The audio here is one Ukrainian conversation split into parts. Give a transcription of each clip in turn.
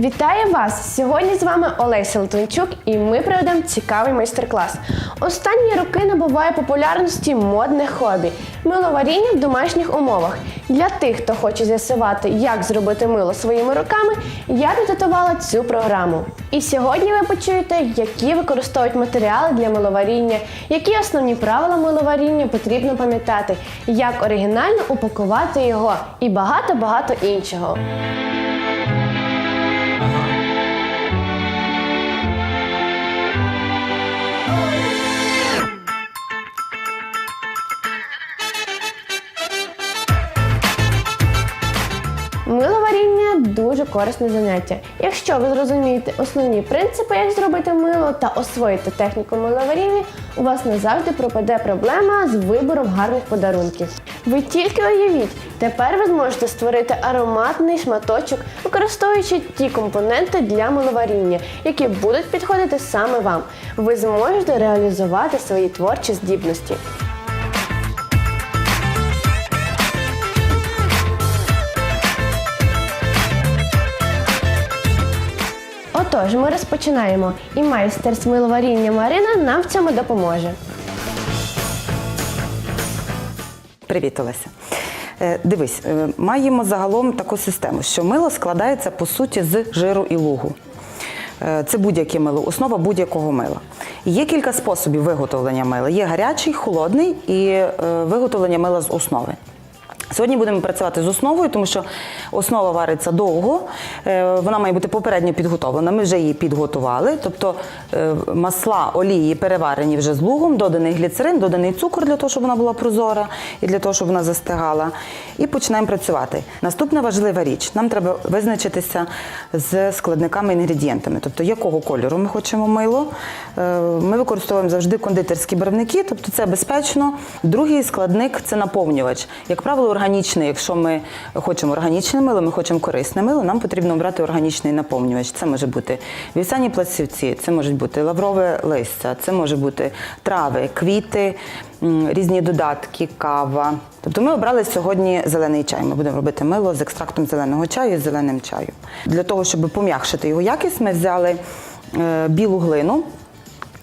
Вітаю вас! Сьогодні з вами Олеся Литвинчук і ми проведемо цікавий майстер-клас. Останні роки набуває популярності модне хобі миловаріння в домашніх умовах. Для тих, хто хоче з'ясувати, як зробити мило своїми руками, я підготувала цю програму. І сьогодні ви почуєте, які використовують матеріали для миловаріння, які основні правила миловаріння потрібно пам'ятати, як оригінально упакувати його і багато-багато іншого. Корисне заняття. Якщо ви зрозумієте основні принципи, як зробити мило та освоїте техніку миловаріння, у вас назавжди пропаде проблема з вибором гарних подарунків. Ви тільки уявіть, тепер ви зможете створити ароматний шматочок, використовуючи ті компоненти для миловаріння, які будуть підходити саме вам. Ви зможете реалізувати свої творчі здібності. Отож, ми розпочинаємо, і майстер з миловаріння Марина нам в цьому допоможе. Привіт, Олеся. Е, Дивись, е, маємо загалом таку систему, що мило складається по суті з жиру і лугу. Е, Це будь-яке мило, основа будь-якого мила. Є кілька способів виготовлення мила. Є гарячий, холодний і виготовлення мила з основи. Сьогодні будемо працювати з основою, тому що основа вариться довго, е, вона має бути попередньо підготовлена. Ми вже її підготували, тобто е, масла, олії переварені вже з лугом, доданий гліцерин, доданий цукор для того, щоб вона була прозора і для того, щоб вона застигала. І починаємо працювати. Наступна важлива річ: нам треба визначитися з складниками інгредієнтами, тобто якого кольору ми хочемо мило. Е, Ми використовуємо завжди кондитерські барвники, тобто це безпечно. Другий складник це наповнювач. Як правило, органічний. Якщо ми хочемо органічне мило, ми хочемо корисне мило, нам потрібно обрати органічний наповнювач. Це може бути вівсяні пластівці, це можуть бути лаврове листя, це може бути трави, квіти, різні додатки, кава. Тобто ми обрали сьогодні зелений чай. Ми будемо робити мило з екстрактом зеленого чаю і зеленим чаєм. Для того, щоб пом'якшити його якість, ми взяли е, білу глину.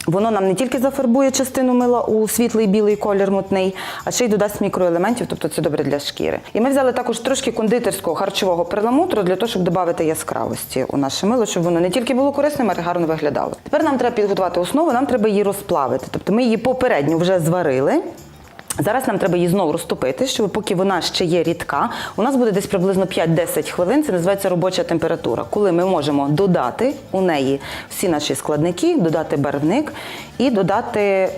Воно нам не тільки зафарбує частину мила у світлий білий колір мутний, а ще й додасть мікроелементів, тобто це добре для шкіри. І ми взяли також трошки кондитерського харчового перламутру для того, щоб додати яскравості у наше мило, щоб воно не тільки було корисним, а й гарно виглядало. Тепер нам треба підготувати основу, нам треба її розплавити. Тобто ми її попередньо вже зварили. Зараз нам треба її знову розтопити, щоб поки вона ще є рідка, у нас буде десь приблизно 5-10 хвилин. Це називається робоча температура, коли ми можемо додати у неї всі наші складники, додати барвник і додати е,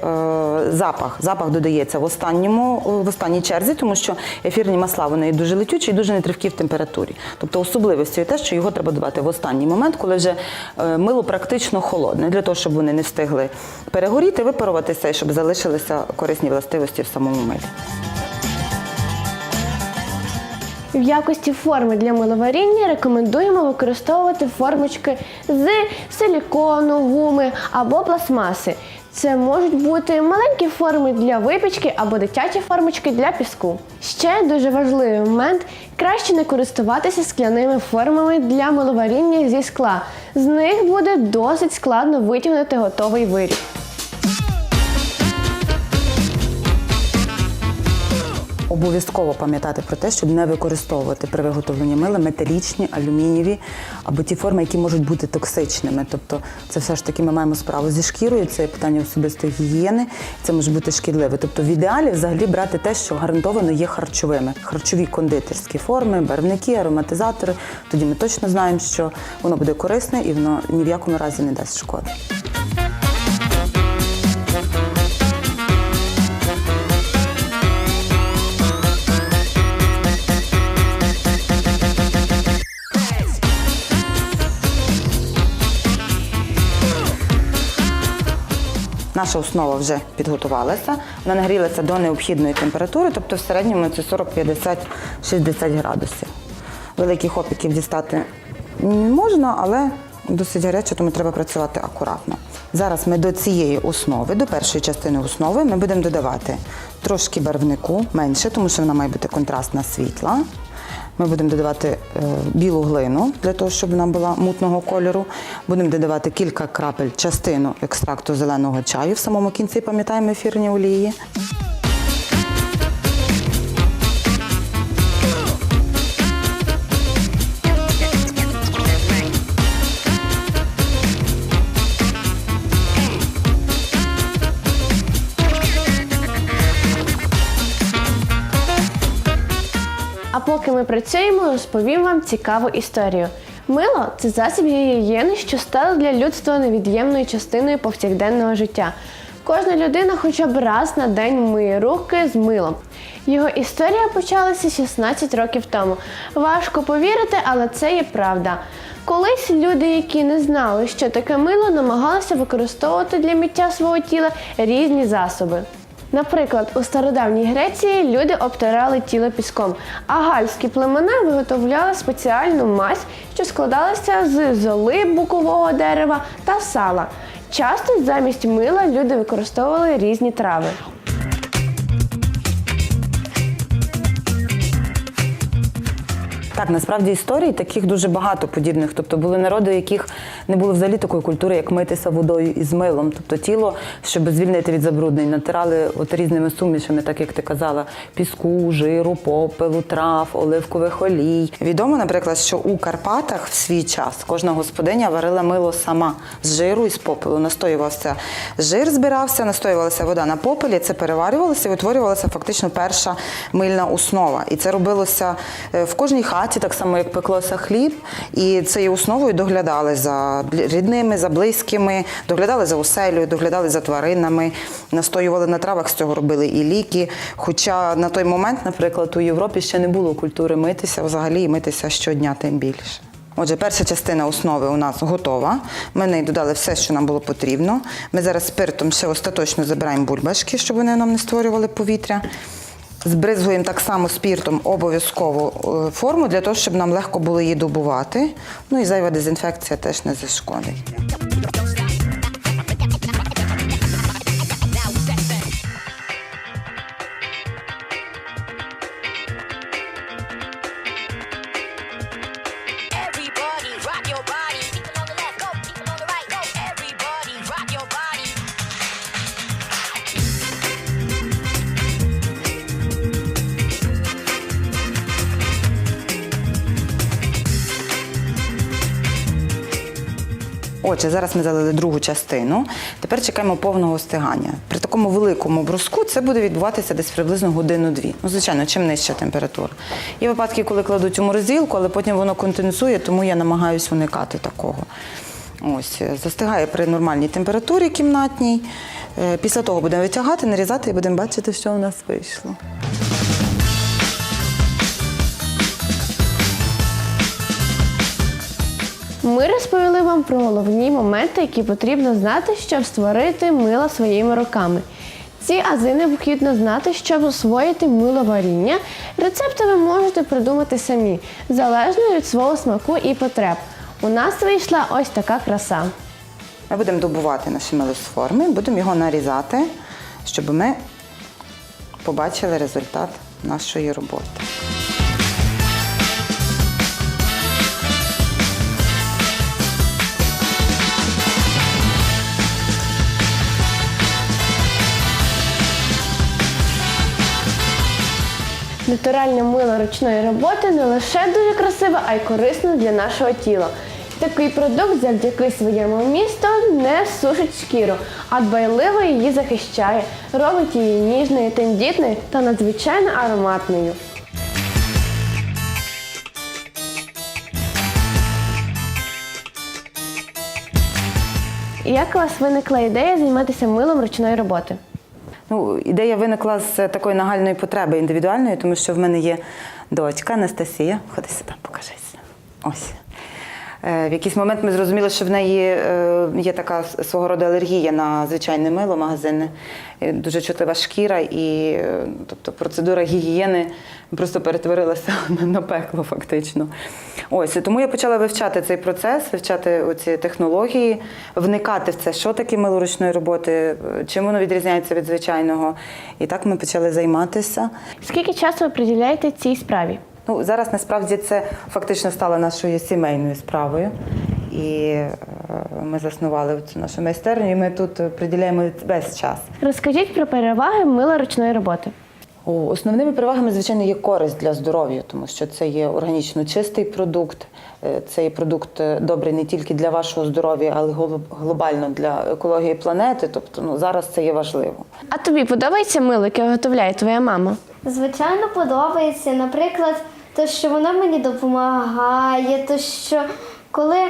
запах. Запах додається в останньому в останній черзі, тому що ефірні масла вони дуже летючі і дуже нетривкі в температурі. Тобто особливістю є те, що його треба додати в останній момент, коли вже е, мило практично холодне, для того, щоб вони не встигли перегоріти, випаруватися і щоб залишилися корисні властивості в самому милі. В якості форми для миловаріння рекомендуємо використовувати формочки з силікону, гуми або пластмаси. Це можуть бути маленькі форми для випічки або дитячі формочки для піску. Ще дуже важливий момент краще не користуватися скляними формами для миловаріння зі скла. З них буде досить складно витягнути готовий виріб. Обов'язково пам'ятати про те, щоб не використовувати при виготовленні мила металічні, алюмінієві або ті форми, які можуть бути токсичними. Тобто, це все ж таки ми маємо справу зі шкірою, це питання особистої гігієни, це може бути шкідливе. Тобто, в ідеалі взагалі брати те, що гарантовано є харчовими, харчові кондитерські форми, барвники, ароматизатори. Тоді ми точно знаємо, що воно буде корисне і воно ні в якому разі не дасть шкоди. Наша основа вже підготувалася, вона нагрілася до необхідної температури, тобто в середньому це 40, 50, 60 градусів. Великих опіків дістати не можна, але досить гаряче, тому треба працювати акуратно. Зараз ми до цієї основи, до першої частини основи, ми будемо додавати трошки барвнику, менше, тому що вона має бути контрастна світла. Ми будемо додавати е, білу глину для того, щоб вона була мутного кольору. Будемо додавати кілька крапель частину екстракту зеленого чаю в самому кінці, пам'ятаємо ефірні олії. Поки ми працюємо, розповім вам цікаву історію. Мило це засіб гігієни, що стало для людства невід'ємною частиною повсякденного життя. Кожна людина хоча б раз на день миє руки з милом. Його історія почалася 16 років тому. Важко повірити, але це є правда. Колись люди, які не знали, що таке мило, намагалися використовувати для миття свого тіла різні засоби. Наприклад, у стародавній Греції люди обтирали тіло піском, а гальські племена виготовляли спеціальну мазь, що складалася з золи букового дерева та сала. Часто замість мила люди використовували різні трави. Так, насправді історій таких дуже багато подібних. Тобто були народи, яких не було взагалі такої культури, як митися водою із милом. Тобто тіло, щоб звільнити від забруднень, натирали от різними сумішами, так як ти казала, піску, жиру, попелу, трав, оливкових олій. Відомо, наприклад, що у Карпатах в свій час кожна господиня варила мило сама з жиру і з попелу. Настоювався жир, збирався, настоювалася вода на попелі, це переварювалося і утворювалася фактично перша мильна основа. І це робилося е, в кожній хаті, так само як пеклося хліб. І цією основою доглядали за рідними, за близькими, доглядали за оселею, доглядали за тваринами, настоювали на травах, з цього робили і ліки. Хоча на той момент, наприклад, у Європі ще не було культури митися взагалі і митися щодня, тим більше. Отже, перша частина основи у нас готова. Ми в неї додали все, що нам було потрібно. Ми зараз спиртом ще остаточно забираємо бульбашки, щоб вони нам не створювали повітря. Збризгуємо так само спіртом обов'язково е, форму для того, щоб нам легко було її добувати. Ну і зайва дезінфекція теж не зашкодить. Отже, зараз ми залили другу частину. Тепер чекаємо повного остигання. При такому великому бруску це буде відбуватися десь приблизно годину-дві. Ну, звичайно, чим нижча температура. Є випадки, коли кладуть у морозилку, але потім воно конденсує, тому я намагаюся уникати такого. Ось, застигає при нормальній температурі кімнатній. Е, Після того будемо витягати, нарізати і будемо бачити, що у нас вийшло. Ми розповіли вам про головні моменти, які потрібно знати, щоб створити мило своїми руками. Ці ази необхідно знати, щоб освоїти миловаріння. Рецепти ви можете придумати самі, залежно від свого смаку і потреб. У нас вийшла ось така краса. Ми будемо добувати наші мило з форми, будемо його нарізати, щоб ми побачили результат нашої роботи. Натуральне мило ручної роботи не лише дуже красиве, а й корисне для нашого тіла. Такий продукт завдяки своєму вмісту не сушить шкіру, а дбайливо її захищає, робить її ніжною, тендітною та надзвичайно ароматною. Як у вас виникла ідея займатися милом ручної роботи? Ну, ідея виникла з такої нагальної потреби індивідуальної, тому що в мене є дочка Анастасія. Ходи сюди, покажись. Ось. Е, В якийсь момент ми зрозуміли, що в неї е, є така свого роду алергія на звичайне мило, магазинне, Е, дуже чутлива шкіра, і тобто процедура гігієни просто перетворилася на- пекло, фактично. Ось тому я почала вивчати цей процес, вивчати оці технології, вникати в це, що таке мило ручної роботи, чим воно відрізняється від звичайного. І так ми почали займатися. Скільки часу ви приділяєте цій справі? Ну, зараз насправді це фактично стало нашою сімейною справою. І е, ми заснували цю нашу майстерню, і ми тут приділяємо весь час. Розкажіть про переваги мила ручної роботи. Основними перевагами, звичайно, є користь для здоров'я, тому що це є органічно чистий продукт. Е, Це є продукт е, добрий не тільки для вашого здоров'я, але глобально для екології планети. Тобто, ну зараз це є важливо. А тобі подобається мило, яке виготовляє твоя мама? Звичайно, подобається. Наприклад, те, що воно мені допомагає, то що коли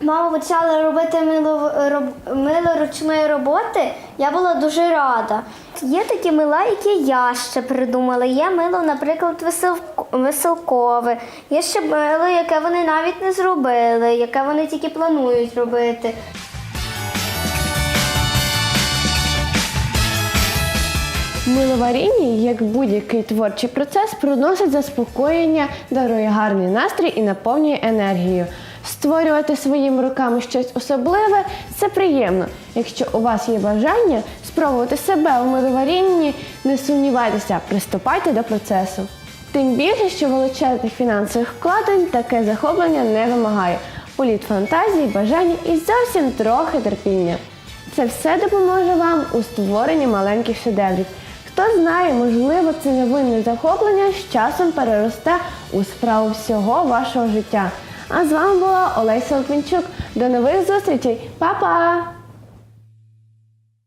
мама почала робити мило, роб- мило ручної роботи, я була дуже рада. Є такі мила, які я ще придумала. Є мило, наприклад, веселк- веселкове. Є ще мило, яке вони навіть не зробили, яке вони тільки планують робити. Миловаріння, як будь-який творчий процес, приносить заспокоєння, дарує гарний настрій і наповнює енергією. Створювати своїми руками щось особливе це приємно. Якщо у вас є бажання спробувати себе у миловарінні, не сумнівайтеся, приступайте до процесу. Тим більше, що величезних фінансових вкладень таке захоплення не вимагає. Політ фантазії, бажання і зовсім трохи терпіння. Це все допоможе вам у створенні маленьких шедеврів. Хто знає, можливо, це невинне захоплення з часом переросте у справу всього вашого життя. А з вами була Олеся Литвинчук. До нових зустрічей, Па-па!